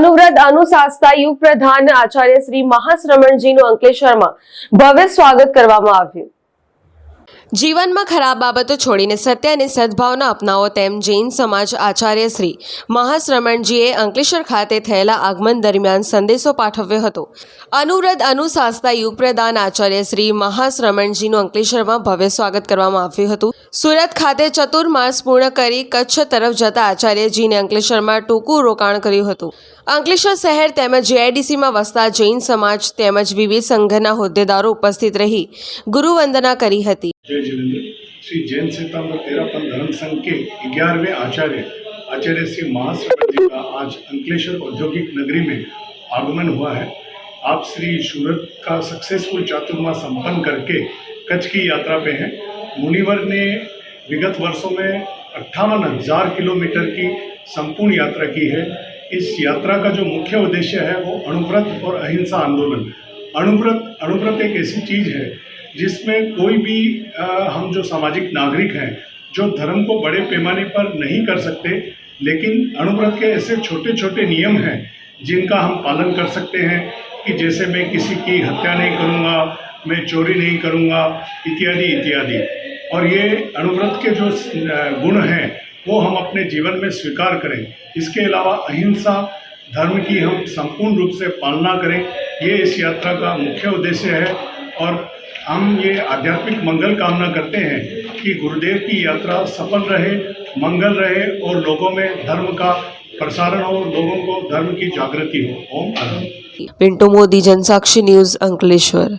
અનુવ્રત અનુશાસતા યુગ પ્રધાન આચાર્ય શ્રી મહાશ્રમણજીનું અંકલેશ્વરમાં ભવ્ય સ્વાગત કરવામાં આવ્યું. જીવનમાં ખરાબ બાબતો છોડીને સત્ય અને સદભાવના અપનાવો તેમ જૈન સમાજ આચાર્ય શ્રી મહાશ્રમણજીએ અંકલેશ્વર ખાતે થયેલા આગમન દરમિયાન સંદેશો પાઠવ્યો હતો. અનુવ્રત અનુશાસતા યુગ પ્રધાન આચાર્ય શ્રી મહાશ્રમણજીનું અંકલેશ્વરમાં ભવ્ય સ્વાગત કરવામાં આવ્યું હતું. સુરત ખાતે ચતુર્માસ પૂર્ણ કરી કચ્છ તરફ જતા આચાર્યજીને અંકલેશ્વરમાં ટૂંકું રોકાણ કર્યું હતું. અંકલેશ્વર શહેર તેમજ જેઆઈડીસીમાં વસતા જૈન સમાજ તેમજ વિવિધ સંઘના હોદ્દેદારો ઉપસ્થિત રહી ગુરુવંદના કરી હતી. जय जिलेंद्र श्री जैन सिताम्बर तेरापन धर्म संघ के ग्यारहवें आचार्य आचार्य श्री महाश्रवण जी का आज अंकलेश्वर औद्योगिक नगरी में आगमन हुआ है। आप श्री सूरत का सक्सेसफुल चातुर्मा संपन्न करके कच्छ की यात्रा पे हैं। मुनिवर ने विगत वर्षों में अट्ठावन हज़ार किलोमीटर की संपूर्ण यात्रा की है। इस यात्रा का जो मुख्य उद्देश्य है वो अणुव्रत और अहिंसा आंदोलन। अणुव्रत अणुव्रत एक ऐसी चीज़ है जिसमें कोई भी हम जो सामाजिक नागरिक हैं, जो धर्म को बड़े पैमाने पर नहीं कर सकते, लेकिन अणुव्रत के ऐसे छोटे छोटे नियम हैं, जिनका हम पालन कर सकते हैं कि जैसे मैं किसी की हत्या नहीं करूँगा, मैं चोरी नहीं करूँगा, इत्यादि इत्यादि। और ये अणुव्रत के जो गुण हैं, वो हम अपने जीवन में स्वीकार करें। इसके अलावा अहिंसा धर्म की हम संपूर्ण रूप से पालना करें, ये इस यात्रा का मुख्य उद्देश्य है। और हम ये आध्यात्मिक मंगल कामना करते हैं कि गुरुदेव की यात्रा सफल रहे, मंगल रहे और लोगों में धर्म का प्रसारण हो, लोगों को धर्म की जागृति हो। ओम पिंटू मोदी, जनसाक्षी न्यूज़, अंकलेश्वर।